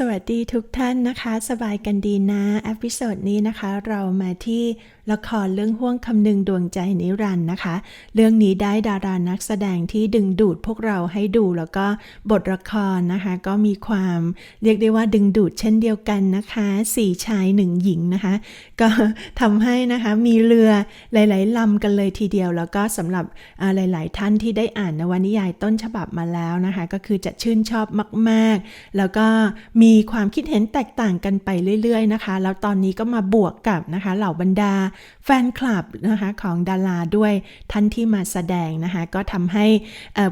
สวัสดีทุกท่านนะคะ สบายกันดีนะอพิโซดนี้นะคะ เรามาที่ละครเรื่องห่วงคำนึงดวงใจนิรันด์นะคะ เรื่องนี้ได้ดารานักแสดงที่ดึงดูดพวกเราให้ดูแล้วก็บทละครนะคะ ก็มีความเรียกได้ว่าดึงดูดเช่นเดียวกันนะคะสี่ชายหนึ่งหญิงนะคะ ก็ทำให้นะคะมีเรือหลาย ๆลำกันเลยทีเดียว แล้วก็สำหรับหลาย ๆ ท่านที่ได้อ่านนวนิยายต้นฉบับมาแล้วนะคะ ก็คือจะชื่นชอบมาก ๆ แล้วก็มีีความคิดเห็นแตกต่างกันไปเรื่อย ๆ นะคะ แล้วตอนนี้ก็มาบวกกับนะคะ เหล่าบรรดาแฟนคลับนะคะของดาราด้วยท่านที่มาแสดงนะคะ ก็ทำให้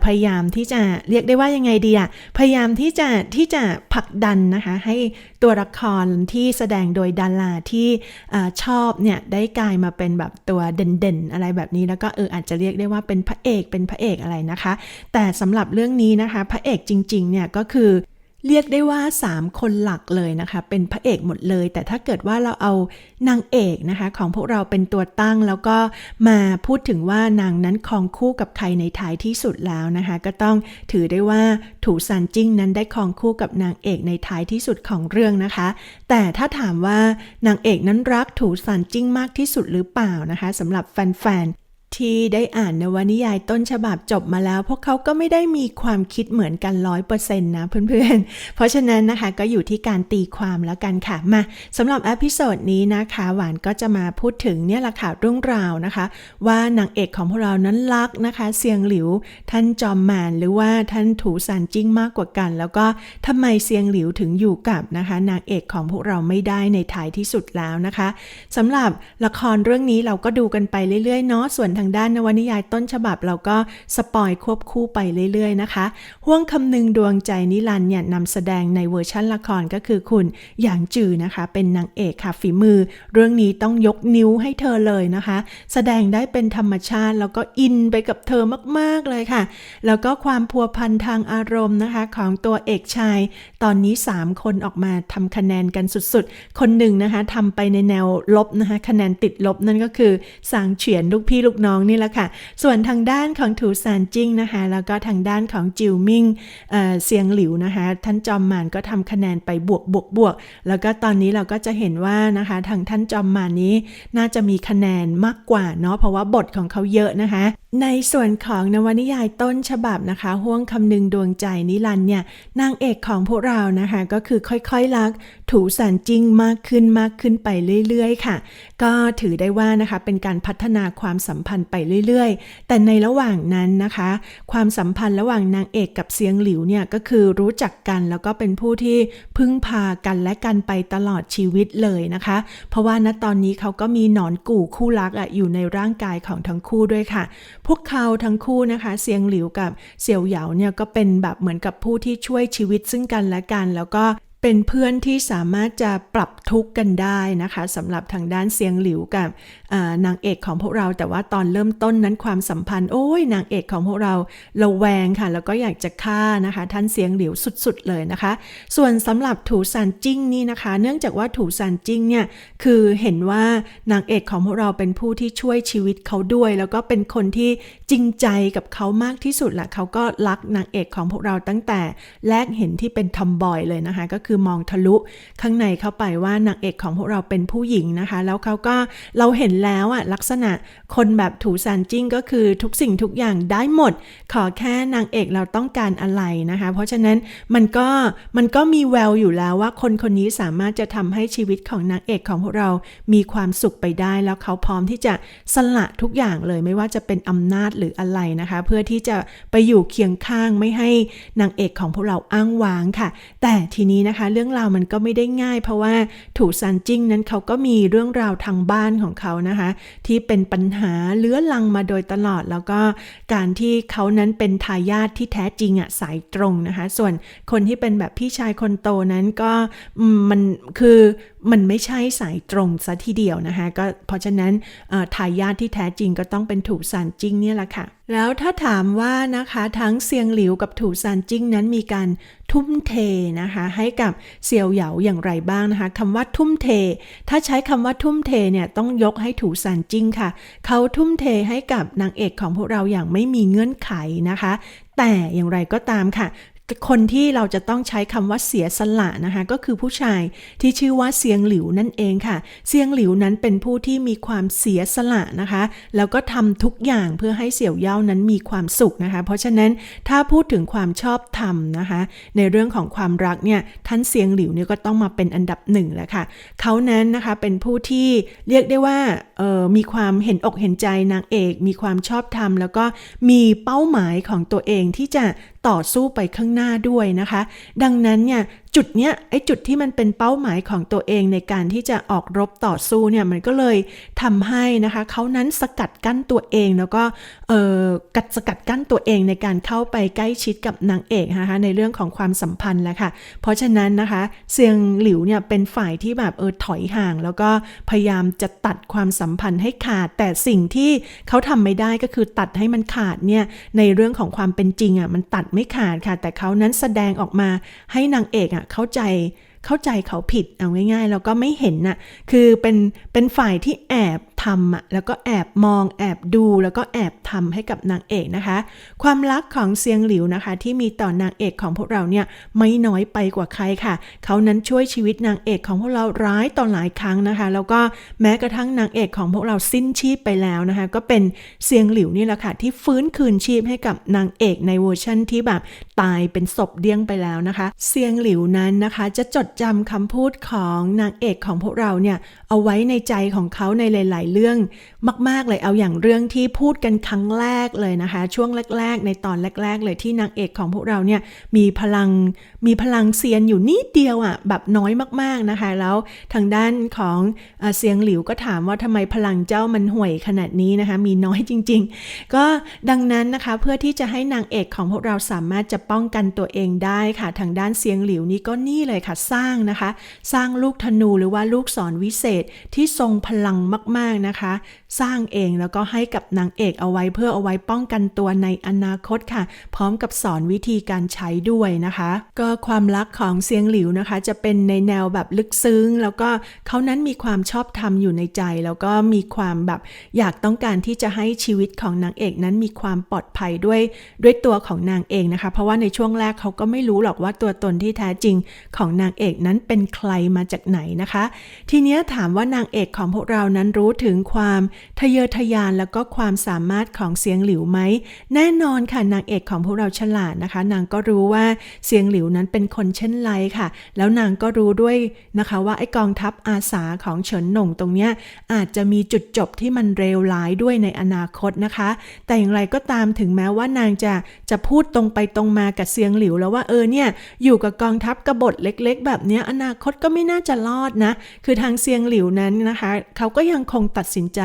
พยายามที่จะเรียกได้ว่ายังไงดีอะพยายามที่จะที่จะผลักดันนะคะ ให้ตัวละครที่แสดงโดยดาราที่อชอบเนี่ยได้กลายมาเป็นแบบตัวเด่นๆ อะไรแบบนี้แล้วก็เอออาจจะเรียกได้ว่าเป็นพระเอกเป็นพระเอกอะไรนะคะ แต่สำหรับเรื่องนี้นะคะ พระเอกจริงๆเนี่ยก็คือ เรียกได้ว่า 3 คนหลักเลยนะคะ เป็นพระเอกหมดเลย แต่ถ้าเกิดว่าเราเอานางเอกนะคะ ของพวกเราเป็นตัวตั้ง แล้วก็มาพูดถึงว่านางนั้นครองคู่กับใครในท้ายที่สุดแล้วนะคะ ก็ต้องถือได้ว่าถูซันจิ้งนั้นได้ครองคู่กับนางเอกในท้ายที่สุดของเรื่องนะคะ แต่ถ้าถามว่านางเอกนั้นรักถูซันจิ้งมากที่สุดหรือเปล่านะคะสำหรับแฟนๆ ที่ได้อ่านนวนิยายต้นฉบับจบมาแล้ว พวกเขาก็ไม่ได้มีความคิดเหมือนกันร้อยเปอร์เซ็นต์นะเพื่อนๆ เพราะฉะนั้นนะคะก็อยู่ที่การตีความแล้วกันค่ะ มาสำหรับอพิโซดนี้นะคะ หวานก็จะมาพูดถึงเนี่ยแหละค่ะเรื่องราวนะคะ ว่านางเอกของพวกเรานั้นรักนะคะ เซียงหลิว ท่านจอมมานหรือว่าท่านถูซานจิ้งมากกว่ากัน แล้วก็ทำไมเซียงหลิวถึงอยู่กับนะคะ นางเอกของพวกเราไม่ได้ในท้ายที่สุดแล้วนะคะสำหรับละครเรื่องนี้เราก็ดูกันไปเรื่อยๆเนาะส่วนทางางด้านนวนิยายต้นฉบับเราก็สปอยควบคู่ไปเรื่อยๆนะคะห่วงคำนึงดวงใจนิรันเนี่ยนำแสดงในเวอร์ชั่นละครก็คือคุณหยางจือนะคะ เป็นนางเอกค่ะฝีมือ เรื่องนี้ต้องยกนิ้วให้เธอเลยนะคะ แสดงได้เป็นธรรมชาติแล้วก็อินไปกับเธอมากๆเลยค่ะ แล้วก็ความพัวพันทางอารมณ์นะคะ ของตัวเอกชาย ตอนนี้ 3 คนออกมาทำคะแนนกันสุดๆ คนหนึ่งนะคะทำไปในแนวลบนะคะคะแนนติดลบนั่นก็คือสางเฉียนลูกพี่ลูกน้องนี่แหละค่ะ ส่วนทางด้านของถูซานจิ้งนะคะ แล้วก็ทางด้านของจิวมิงเเซียงหลิวนะคะ ท่านจอมมานก็ทำคะแนนไปบวกบวกบวก แล้วก็ตอนนี้เราก็จะเห็นว่านะคะทางท่านจอมมานนี้น่าจะมีคะแนนมากกว่าเนาะ เพราะว่าบทของเขาเยอะนะคะ ในส่วนของนวนิยายต้นฉบับนะคะ ห่วงคำนึงดวงใจนิรันเนี่ยนางเอกของพวกเรานะคะ ก็คือค่อยๆรัก ถูสันจริงมากขึ้นมากขึ้นไปเรื่อยๆ ค่ะ ก็ถือได้ว่านะคะเป็นการพัฒนาความสัมพันธ์ไปเรื่อยๆ แต่ในระหว่างนั้นนะคะ ความสัมพันธ์ระหว่างนางเอกกับเสียงหลิวเนี่ยก็คือรู้จักกันแล้วก็เป็นผู้ที่พึ่งพากันและกันไปตลอดชีวิตเลยนะคะ เพราะว่าณตอนนี้เขาก็มีหนอนกู่คู่รักอะอยู่ในร่างกายของทั้งคู่ด้วยค่ะพวกเขาทั้งคู่นะคะเสียงหลิวกับเสี่ยวเหยาเนี่ยก็เป็นแบบเหมือนกับผู้ที่ช่วยชีวิตซึ่งกันและกัน แล้วก็ เป็นเพื่อนที่สามารถจะปรับทุกข์กันได้นะคะสำหรับทางด้านเสียงหลิวกับนางเอกของพวกเรา แต่ว่าตอนเริ่มต้นนั้นความสัมพันธ์โอ้ยนางเอกของพวกเราระแวงค่ะ แล้วก็อยากจะฆ่านะคะ ท่านเสียงหลิวสุดๆเลยนะคะ ส่วนสำหรับถูซานจิ้งนี่นะคะ เนื่องจากว่าถูซานจิ้งเนี่ยคือเห็นว่านางเอกของพวกเราเป็นผู้ที่ช่วยชีวิตเขาด้วย แล้วก็เป็นคนที่จริงใจกับเขามากที่สุดแหละเขาก็รักนางเอกของพวกเราตั้งแต่แรกเห็นที่เป็นทอมบอยเลยนะคะ ก็คือมองทะลุข้างในเข้าไปว่านางเอกของพวกเราเป็นผู้หญิงนะคะ แล้วเขาก็เราเห็นแล้วอะลักษณะคนแบบถูซานจิ้งก็คือทุกสิ่งทุกอย่างได้หมด ขอแค่นางเอกเราต้องการอะไรนะคะ เพราะฉะนั้นมันก็มันก็มีแววอยู่แล้วว่าคนคนนี้สามารถจะทำให้ชีวิตของนางเอกของพวกเรามีความสุขไปได้ แล้วเขาพร้อมที่จะสละทุกอย่างเลยไม่ว่าจะเป็นอำนาจหรืออะไรนะคะ เพื่อที่จะไปอยู่เคียงข้างไม่ให้นางเอกของพวกเราอ้างว้างค่ะ แต่ทีนี้นะคะเรื่องราวมันก็ไม่ได้ง่าย เพราะว่าถูซันจิ้งนั้นเขาก็มีเรื่องราวทางบ้านของเขานะคะ ที่เป็นปัญหาเลื้อลังมาโดยตลอด แล้วก็การที่เขานั้นเป็นทายาทที่แท้จริงอะสายตรงนะคะ ส่วนคนที่เป็นแบบพี่ชายคนโตนั้นก็มันคือ มันไม่ใช่สายตรงซะทีเดียวนะคะก็เพราะฉะนั้นทายาทที่แท้จริงก็ต้องเป็นถูซานจิ้งเนี่ยแหละค่ะ แล้วถ้าถามว่านะคะทั้งเซียงหลิวกับถูซานจิ้งนั้นมีการทุ่มเทนะคะให้กับเซียวเหยาอย่างไรบ้างนะคะคำว่าทุ่มเท ถ้าใช้คำว่าทุ่มเทเนี่ยต้องยกให้ถูซานจิ้งค่ะ เขาทุ่มเทให้กับนางเอกของพวกเราอย่างไม่มีเงื่อนไขนะคะแต่อย่างไรก็ตามค่ะ คนที่เราจะต้องใช้คำว่าเสียสละนะคะ ก็คือผู้ชายที่ชื่อว่าเซียงหลิวนั่นเองค่ะ เซียงหลิวนั้นเป็นผู้ที่มีความเสียสละนะคะ แล้วก็ทำทุกอย่างเพื่อให้เสี่ยวเย่านั้นมีความสุขนะคะ เพราะฉะนั้นถ้าพูดถึงความชอบธรรมนะคะ ในเรื่องของความรักเนี่ยท่านเซียงหลิวเนี่ยก็ต้องมาเป็นอันดับหนึ่งแหละค่ะเขานั้นนะคะเป็นผู้ที่เรียกได้ว่าเออมีความเห็นอกเห็นใจนางเอก มีความชอบธรรม แล้วก็มีเป้าหมายของตัวเองที่จะ ต่อสู้ไปข้างหน้าด้วยนะคะ ดังนั้นเนี่ย จุดเนี้ยไอ้จุดที่มันเป็นเป้าหมายของตัวเองในการที่จะออกรบต่อสู้เนี่ยมันก็เลยทำให้นะคะเขานั้นสกัดกั้นตัวเองแล้วก็เออกัดสกัดกั้นตัวเองในการเข้าไปใกล้ชิดกับนางเอกนะคะในเรื่องของความสัมพันธ์แหละค่ะ เพราะฉะนั้นนะคะเซียงหลิวเนี่ยเป็นฝ่ายที่แบบเออถอยห่าง แล้วก็พยายามจะตัดความสัมพันธ์ให้ขาด แต่สิ่งที่เขาทำไม่ได้ก็คือตัดให้มันขาดเนี่ยในเรื่องของความเป็นจริงอะมันตัดไม่ขาดค่ะ แต่เขานั้นแสดงออกมาให้นางเอกอะเข้าใจเข้าใจเขาผิดเอาง่าย ๆ แล้วก็ไม่เห็นน่ะคือเป็นเป็นฝ่ายที่แอบ ทำอะแล้วก็แอบมองแอบดูแล้วก็แอบทำให้กับนางเอกนะคะ ความรักของเซียงหลิวนะคะ ที่มีต่อนางเอกของพวกเราเนี่ยไม่น้อยไปกว่าใครค่ะ เขานั้นช่วยชีวิตนางเอกของพวกเราร้ายต่อหลายครั้งนะคะ แล้วก็แม้กระทั่งนางเอกของพวกเราสิ้นชีพไปแล้วนะคะ ก็เป็นเซียงหลิวนี่แหละค่ะที่ฟื้นคืนชีพให้กับนางเอกในเวอร์ชั่นที่แบบตายเป็นศพเดี้ยงไปแล้วนะคะ เซียงหลิวนั้นนะคะจะจดจำคำพูดของนางเอกของพวกเราเนี่ยเอาไว้ในใจของเขาในหลาย ๆเรื่องมาก ๆ เลยเอาอย่างเรื่องที่พูดกันครั้งแรกเลยนะคะ ช่วงแรก ๆ ในตอนแรก ๆ เลยที่นางเอกของพวกเราเนี่ยมีพลังมีพลังเซียนอยู่นิดเดียวอะ่ะแบบน้อยมากๆนะคะ แล้วทางด้านของเอ่อเซียงหลิวก็ถามว่าทำไมพลังเจ้ามันห่วยขนาดนี้นะคะ มีน้อยจริง ๆ ก็ดังนั้นนะคะเพื่อที่จะให้นางเอกของพวกเราสามารถจะป้องกันตัวเองได้ค่ะ ทางด้านเซียงหลิวนี่ก็นี่เลยค่ะสร้างนะคะ สร้างลูกธนูหรือว่าลูกศรวิเศษที่ทรงพลังมากๆนะคะ สร้างเองแล้วก็ให้กับนางเอกเอาไว้เพื่อเอาไว้ป้องกันตัวในอนาคตค่ะ พร้อมกับสอนวิธีการใช้ด้วยนะคะ ก็ความรักของเซียงหลิวนะคะ จะเป็นในแนวแบบลึกซึ้ง แล้วก็เขานั้นมีความชอบธรรมอยู่ในใจ แล้วก็มีความแบบอยากต้องการที่จะให้ชีวิตของนางเอกนั้นมีความปลอดภัยด้วยด้วยตัวของนางเองนะคะ เพราะว่าในช่วงแรกเขาก็ไม่รู้หรอกว่าตัวตนที่แท้จริงของนางเอกนั้นเป็นใครมาจากไหนนะคะ ทีนี้ถามว่านางเอกของพวกเรานั้นรู้ถึงงความทะเยอทะยานแล้วก็ความสามารถของเสียงหลิวไหม แน่นอนค่ะนางเอกของพวกเราฉลาดนะคะ นางก็รู้ว่าเสียงหลิวนั้นเป็นคนเช่นไรค่ะ แล้วนางก็รู้ด้วยนะคะว่าไอ้กองทัพอาสาของเฉินหน่งตรงเนี้ยอาจจะมีจุดจบที่มันเลวร้ายด้วยในอนาคตนะคะ แต่อย่างไรก็ตามถึงแม้ว่านางจะจะพูดตรงไปตรงมากับเสียงหลิวแล้วว่าเออเนี่ยอยู่กับกองทัพกบฏเล็ก ๆ แบบเนี้ยอนาคตก็ไม่น่าจะรอดนะ คือทางเซียงหลิวนั้นนะคะ เขาก็ยังคงตัดสินใจ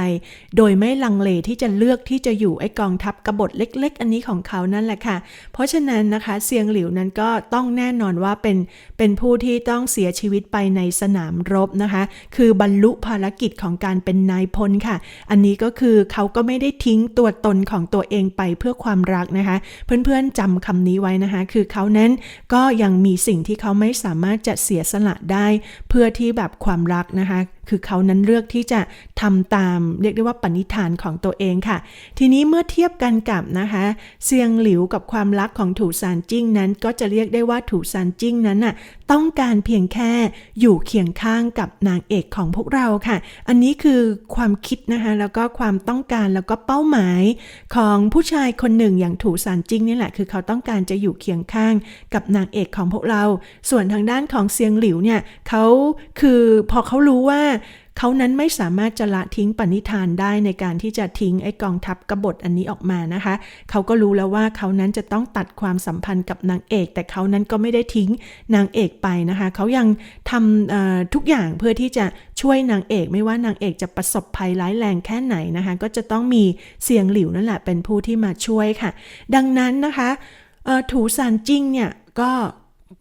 โดยไม่ลังเลที่จะเลือกที่จะอยู่ไอ้กองทัพกบฏเล็ก ๆ อันนี้ของเขานั่นแหละค่ะ เพราะฉะนั้นนะคะเซียงหลิวนั้นก็ต้องแน่นอนว่าเป็นเป็นผู้ที่ต้องเสียชีวิตไปในสนามรบนะคะ คือบรรลุภารกิจของการเป็นนายพลค่ะ อันนี้ก็คือเขาก็ไม่ได้ทิ้งตัวตนของตัวเองไปเพื่อความรักนะคะ เพื่อนๆจำคำนี้ไว้นะคะ คือเขานั้นก็ยังมีสิ่งที่เขาไม่สามารถจะเสียสละได้ เพื่อที่แบบความรักนะคะ คือเขานั้นเลือกที่จะทำตามเรียกได้ว่าปณิธานของตัวเองค่ะ ทีนี้เมื่อเทียบกันกับนะคะเซียงหลิวกับความรักของถูซานจิ้งนั้นก็จะเรียกได้ว่าถูซานจิ้งนั้นน่ะต้องการเพียงแค่อยู่เคียงข้างกับนางเอกของพวกเราค่ะ อันนี้คือความคิดนะคะแล้วก็ความต้องการแล้วก็เป้าหมายของผู้ชายคนหนึ่งอย่างถูซานจิ้งนี่แหละคือเขาต้องการจะอยู่เคียงข้างกับนางเอกของพวกเรา ส่วนทางด้านของเซียงหลิวเนี่ยเขาคือพอเขารู้ว่าเขานั้นไม่สามารถจะละทิ้งปณิธานได้ในการที่จะทิ้งไอ้กองทัพกบฏอันนี้ออกมานะคะ เขาก็รู้แล้วว่าเขานั้นจะต้องตัดความสัมพันธ์กับนางเอก แต่เขานั้นก็ไม่ได้ทิ้งนางเอกไปนะคะ เขายังทำทุกอย่างเพื่อที่จะช่วยนางเอก ไม่ว่านางเอกจะประสบภัยร้ายแรงแค่ไหนนะคะ ก็จะต้องมีเสียงหลิวนั่นแหละเป็นผู้ที่มาช่วยค่ะ ดังนั้นนะคะถูซานจิ้งเนี่ยก็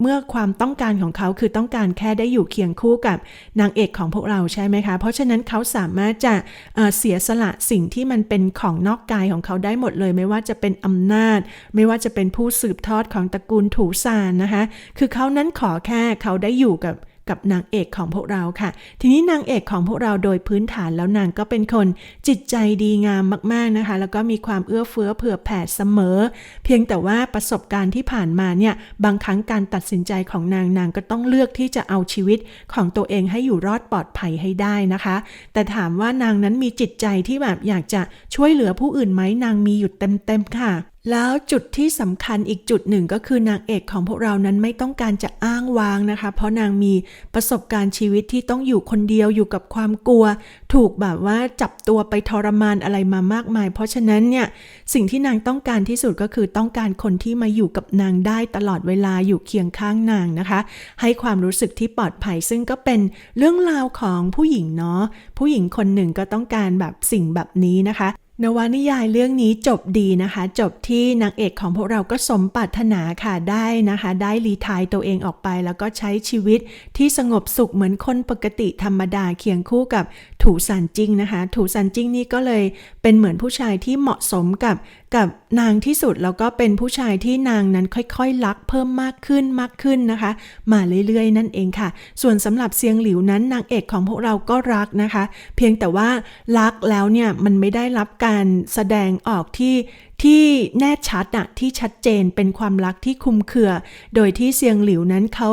เมื่อความต้องการของเขาคือต้องการแค่ได้อยู่เคียงคู่กับนางเอกของพวกเราใช่ไหมคะ เพราะฉะนั้นเขาสามารถจะเเสียสละสิ่งที่มันเป็นของนอกกายของเขาได้หมดเลย ไม่ว่าจะเป็นอำนาจ ไม่ว่าจะเป็นผู้สืบทอดของตระกูลถูซานนะคะ คือเขานั้นขอแค่เขาได้อยู่กับ กับนางเอกของพวกเราค่ะ ทีนี้นางเอกของพวกเราโดยพื้นฐานแล้วนางก็เป็นคนจิตใจดีงามมากๆนะคะ แล้วก็มีความเอื้อเฟื้อเผื่อแผ่เสมอ เพียงแต่ว่าประสบการณ์ที่ผ่านมาเนี่ยบางครั้งการตัดสินใจของนางนางก็ต้องเลือกที่จะเอาชีวิตของตัวเองให้อยู่รอดปลอดภัยให้ได้นะคะ แต่ถามว่านางนั้นมีจิตใจที่แบบอยากจะช่วยเหลือผู้อื่นไหมนางมีอยู่เต็มๆค่ะแล้วจุดที่สำคัญอีกจุดหนึ่งก็คือนางเอกของพวกเรานั้นไม่ต้องการจะอ้างว้างนะคะ เพราะนางมีประสบการณ์ชีวิตที่ต้องอยู่คนเดียวอยู่กับความกลัว ถูกแบบว่าจับตัวไปทรมานอะไรมามากมาย เพราะฉะนั้นเนี่ยสิ่งที่นางต้องการที่สุดก็คือต้องการคนที่มาอยู่กับนางได้ตลอดเวลาอยู่เคียงข้างนางนะคะ ให้ความรู้สึกที่ปลอดภัย ซึ่งก็เป็นเรื่องราวของผู้หญิงเนาะผู้หญิงคนหนึ่งก็ต้องการแบบสิ่งแบบนี้นะคะ นวนิยายเรื่องนี้จบดีนะคะ จบที่นางเอกของพวกเราก็สมปรารถนาค่ะได้นะคะ ได้รีทายตัวเองออกไป แล้วก็ใช้ชีวิตที่สงบสุขเหมือนคนปกติธรรมดาเคียงคู่กับถูสันจิงนะคะ ถูสันจิงนี่ก็เลยเป็นเหมือนผู้ชายที่เหมาะสมกับกับนางที่สุดแล้วก็เป็นผู้ชายที่นางนั้นค่อยๆรักเพิ่มมากขึ้นมากขึ้นนะคะ มาเรื่อยๆ นั่นเองค่ะ ส่วนสำหรับเซียงหลิวนั้นนางเอกของพวกเราก็รักนะคะ เพียงแต่ว่ารักแล้วเนี่ยมันไม่ได้รับการแสดงออกที่ ที่แน่ชัดอะที่ชัดเจนเป็นความรักที่คุมเครือ โดยที่เซียงหลิวนั้นเขา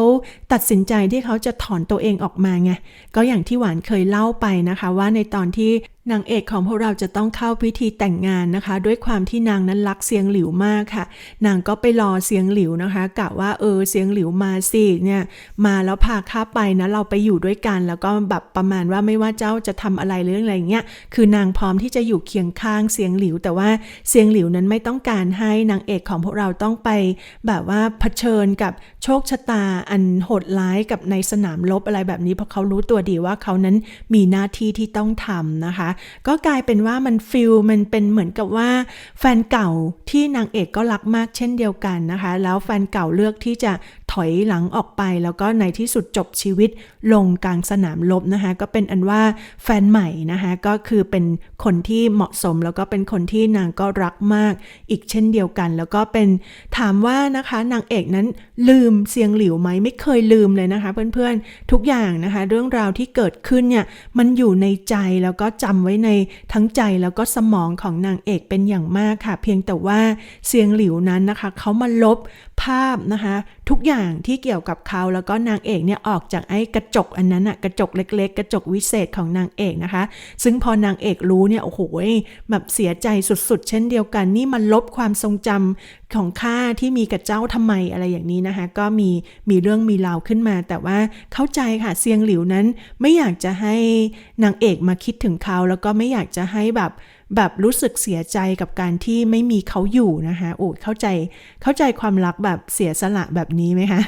ตัดสินใจที่เขาจะถอนตัวเองออกมาไงก็อย่างที่หวานเคยเล่าไปนะคะว่าในตอนที่นางเอกของพวกเราจะต้องเข้าพิธีแต่งงานนะคะ ด้วยความที่นางนั้นรักเสียงหลิวมากค่ะ นางก็ไปรอเสียงหลิวนะคะกะว่าเออเสียงหลิวมาสิเนี่ยมาแล้วพาข้าไปนะเราไปอยู่ด้วยกัน แล้วก็แบบประมาณว่าไม่ว่าเจ้าจะทำอะไรหรืออะไรเงี้ยคือนางพร้อมที่จะอยู่เคียงข้างเสียงหลิว แต่ว่าเสียงหลิวนั้นไม่ต้องการให้นางเอกของพวกเราต้องไป แบบว่าเผชิญกับโชคชะตาอันโหดร้ายกับในสนามรบอะไรแบบนี้เพราะเขารู้ตัวดีว่าเขานั้นมีหน้าที่ที่ต้องทำนะคะ ก็กลายเป็นว่ามันฟิลมันเป็นเหมือนกับว่า แฟนเก่าที่นางเอกก็รักมากเช่นเดียวกันนะคะ แล้วแฟนเก่าเลือกที่จะถอยหลังออกไป แล้วก็ในที่สุดจบชีวิตลงกลางสนามรบนะคะ ก็เป็นอันว่าแฟนใหม่นะคะก็คือเป็นคนที่เหมาะสม แล้วก็เป็นคนที่นางก็รักมาก อีกเช่นเดียวกัน แล้วก็เป็นถามว่านะคะนางเอกนั้นลืมเสียงหลิวไหมไม่เคยลืมเลยนะคะ เพื่อนๆทุกอย่างนะคะ เรื่องราวที่เกิดขึ้นเนี่ยมันอยู่ในใจแล้วก็จำไว้ในทั้งใจแล้วก็สมองของนางเอกเป็นอย่างมากค่ะ เพียงแต่ว่าเสียงหลิวนั้นนะคะเขามาลบภาพนะคะ ทุกอย่างที่เกี่ยวกับเขาแล้วก็นางเอกเนี่ยออกจากไอ้กระจกอันนั้นอะกระจกเล็ก ๆ กระจกวิเศษของนางเอกนะคะ ซึ่งพอนางเอกรู้เนี่ยโอ้โหแบบเสียใจสุดๆ เช่นเดียวกัน นี่มันลบความทรงจำของข้าที่มีกับเจ้าทำไมอะไรอย่างนี้นะคะ ก็มีมีเรื่องมีราวขึ้นมา แต่ว่าเข้าใจค่ะเซียงหลิวนั้นไม่อยากจะให้นางเอกมาคิดถึงเขาแล้วก็ไม่อยากจะให้แบบ แบบรู้สึกเสียใจกับการที่ไม่มีเขาอยู่นะคะโอ้เข้าใจเข้าใจความรักแบบเสียสละแบบนี้ไหมคะ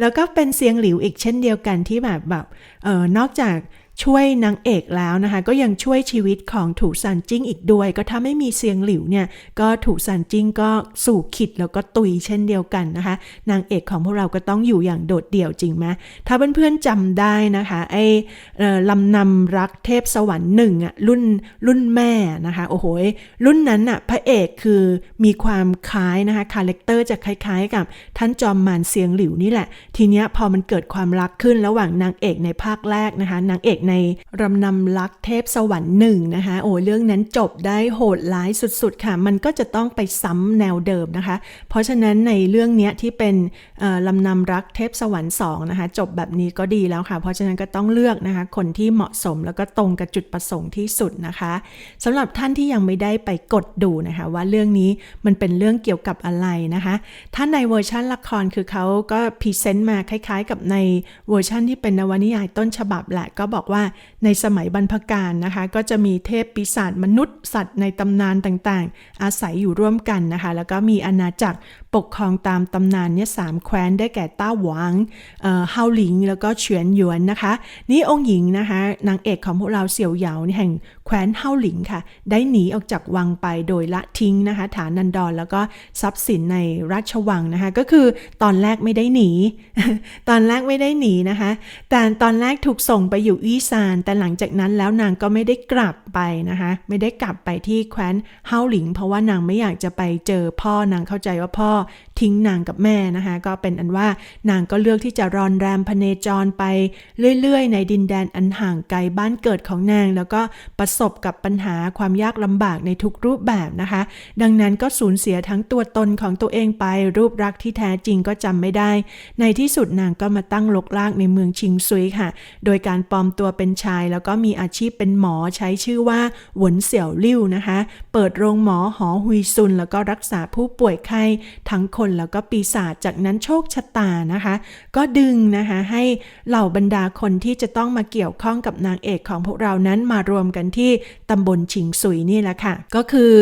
แล้วก็เป็นเสียงหลิวอีกเช่นเดียวกันที่แบบแบบเออนอกจาก ช่วยนางเอกแล้วนะคะ ก็ยังช่วยชีวิตของถูซันจิ้งอีกด้วย ก็ถ้าไม่มีเสียงหลิวเนี่ย ก็ถูซันจิ้งก็สู่ขิดแล้วก็ตุยเช่นเดียวกันนะคะ นางเอกของพวกเราก็ต้องอยู่อย่างโดดเดี่ยวจริงไหมถ้าเพื่อนๆจำได้นะคะไอ้ลำนำรักเทพสวรรค์หนึ่งอะรุ่นรุ่นแม่นะคะโอ้โหรุ่นนั้นอะพระเอกคือมีความคล้ายนะคะคาแรคเตอร์จะคล้ายๆ กับท่านจอมมารเสียงหลิวนี่แหละ ทีเนี้ยพอมันเกิดความรักขึ้นระหว่างนางเอกในภาคแรกนะคะนางเอกในรำนำรักเทพสวรรค์หนึ่งนะคะ โอ้เรื่องนั้นจบได้โหดร้ายสุดๆค่ะ มันก็จะต้องไปซ้ำแนวเดิมนะคะ เพราะฉะนั้นในเรื่องนี้ที่เป็นลำนำรักเทพสวรรค์สองนะคะ จบแบบนี้ก็ดีแล้วค่ะ เพราะฉะนั้นก็ต้องเลือกนะคะ คนที่เหมาะสมแล้วก็ตรงกับจุดประสงค์ที่สุดนะคะสำหรับท่านที่ยังไม่ได้ไปกดดูนะคะ ว่าเรื่องนี้มันเป็นเรื่องเกี่ยวกับอะไรนะคะ ถ้าในเวอร์ชันละครคือเขาก็พรีเซนต์มาคล้ายๆ กับในเวอร์ชันที่เป็นนวนิยายต้นฉบับแหละก็บอกว่าในสมัยบรรพกาลนะคะ ก็จะมีเทพปีศาจมนุษย์ สัตว์ในตำนานต่างๆ อาศัยอยู่ร่วมกันนะคะ แล้วก็มีอาณาจักร ปกครองตามตำนานเนี่ยสามแคว้นได้แก่ต้าหวางเฮาหลิงแล้วก็เฉียนหยวนนะคะ นี่องค์หญิงนะคะนางเอกของพวกเราเสี่ยวเหยาแห่งแคว้นเฮาหลิงค่ะ ได้หนีออกจากวังไปโดยละทิ้งนะคะ ฐานนันดรแล้วก็ทรัพย์สินในราชวังนะคะ ก็คือตอนแรกไม่ได้หนี ตอนแรกไม่ได้หนีนะคะ แต่ตอนแรกถูกส่งไปอยู่อีซาน แต่หลังจากนั้นแล้วนางก็ไม่ได้กลับไปนะคะ ไม่ได้กลับไปที่แคว้นเฮาหลิง เพราะว่านางไม่อยากจะไปเจอพ่อนางเข้าใจว่าพ่อทิ้งนางกับแม่นะคะ ก็เป็นอันว่านางก็เลือกที่จะรอนแรมพเนจรไปเรื่อยๆ ในดินแดนอันห่างไกลบ้านเกิดของนาง แล้วก็ประสบกับปัญหาความยากลำบากในทุกรูปแบบนะคะ ดังนั้นก็สูญเสียทั้งตัวตนของตัวเองไป รูปรักษณ์ที่แท้จริงก็จำไม่ได้ ในที่สุดนางก็มาตั้งลกลากในเมืองชิงซุยค่ะ โดยการปลอมตัวเป็นชาย แล้วก็มีอาชีพเป็นหมอใช้ชื่อว่าหวนเสี่ยวลิ่วนะคะ เปิดโรงหมอหอฮุยซุน แล้วก็รักษาผู้ป่วยไข้ทั้งคนแล้วก็ปีศาจจากนั้นโชคชะตานะคะ ก็ดึงนะคะให้เหล่าบรรดาคนที่จะต้องมาเกี่ยวข้องกับนางเอกของพวกเรานั้นมารวมกันที่ตำบลชิงซุยนี่แหละค่ะ ก็คือ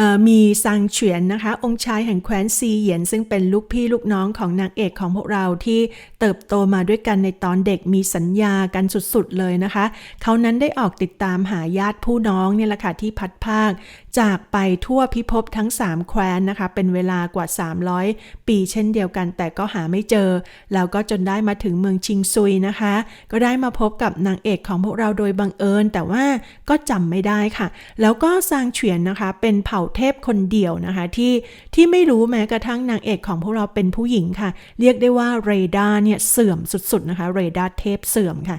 ออมีซางเฉียนนะคะ องค์ชายแห่งแคว้นซีเหยียน ซึ่งเป็นลูกพี่ลูกน้องของนางเอกของพวกเราที่เติบโตมาด้วยกันในตอนเด็กมีสัญญากันสุดๆเลยนะคะ เขานั้นได้ออกติดตามหาญาติผู้น้องเนี่ยแหละค่ะที่พัดภาค จากไปทั่วพิภพทั้ง 3 แคว้นนะคะ เป็นเวลากว่า300 ปีเช่นเดียวกัน แต่ก็หาไม่เจอ แล้วก็จนได้มาถึงเมืองชิงซุยนะคะ ก็ได้มาพบกับนางเอกของพวกเราโดยบังเอิญ แต่ว่าก็จำไม่ได้ค่ะ แล้วก็ซางเฉียนนะคะ เป็นเผ่าเทพคนเดียวนะคะที่ที่ไม่รู้แม้กระทั่งนางเอกของพวกเราเป็นผู้หญิงค่ะ เรียกได้ว่าเรดาร์เนี่ยเสื่อมสุดๆนะคะ เรดาร์เทพเสื่อมค่ะ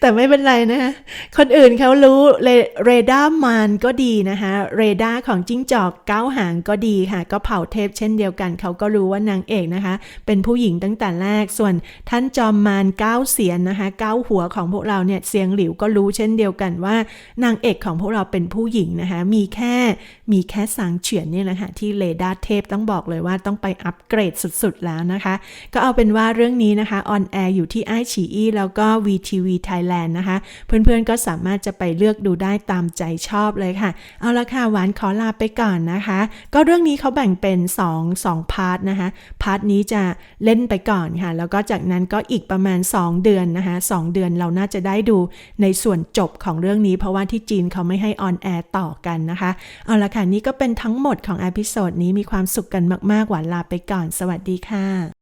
แต่ไม่เป็นไรนะคะคนอื่นเขารู้เรเรดาร์มานก็ดีนะคะเรดาร์ของจิ้งจอกเก้าหางก็ดีค่ะ ก็เผ่าเทพเช่นเดียวกัน เขาก็รู้ว่านางเอกนะคะ เป็นผู้หญิงตั้งแต่แรก ส่วนท่านจอมมารเก้าเสียนนะคะเก้าหัวของพวกเราเนี่ยเสียงหลิวก็รู้เช่นเดียวกันว่านางเอกของพวกเราเป็นผู้หญิงนะคะ มีแค่มีแค่สางเฉียนเนี่ยแหละค่ะที่เรดาร์เทพต้องบอกเลยว่าต้องไปอัปเกรดสุดๆแล้วนะคะ ก็เอาเป็นว่าเรื่องนี้นะคะออนแอร์อยู่ที่ไอฉีอีแล้วก็ VTV Thailand นะคะ เพื่อนๆก็สามารถจะไปเลือกดูได้ตามใจชอบเลยค่ะ เอาละค่ะหวานขอลาไปก่อนนะคะ ก็เรื่องนี้เขาแบ่งเป็น 2 2พาร์ทนะคะ พาร์ทนี้จะเล่นไปก่อนค่ะ แล้วก็จากนั้นก็อีกประมาณ 2 เดือนนะคะ2เดือนเราน่าจะได้ดูในส่วนจบของเรื่องนี้ เพราะว่าที่จีนเขาไม่ให้ออนแอร์ต่อกันนะคะ เอาละค่ะนี่ก็เป็นทั้งหมดของอพิโซดนี้มีความสุขกันมากๆหวานลาไปก่อน สวัสดีค่ะ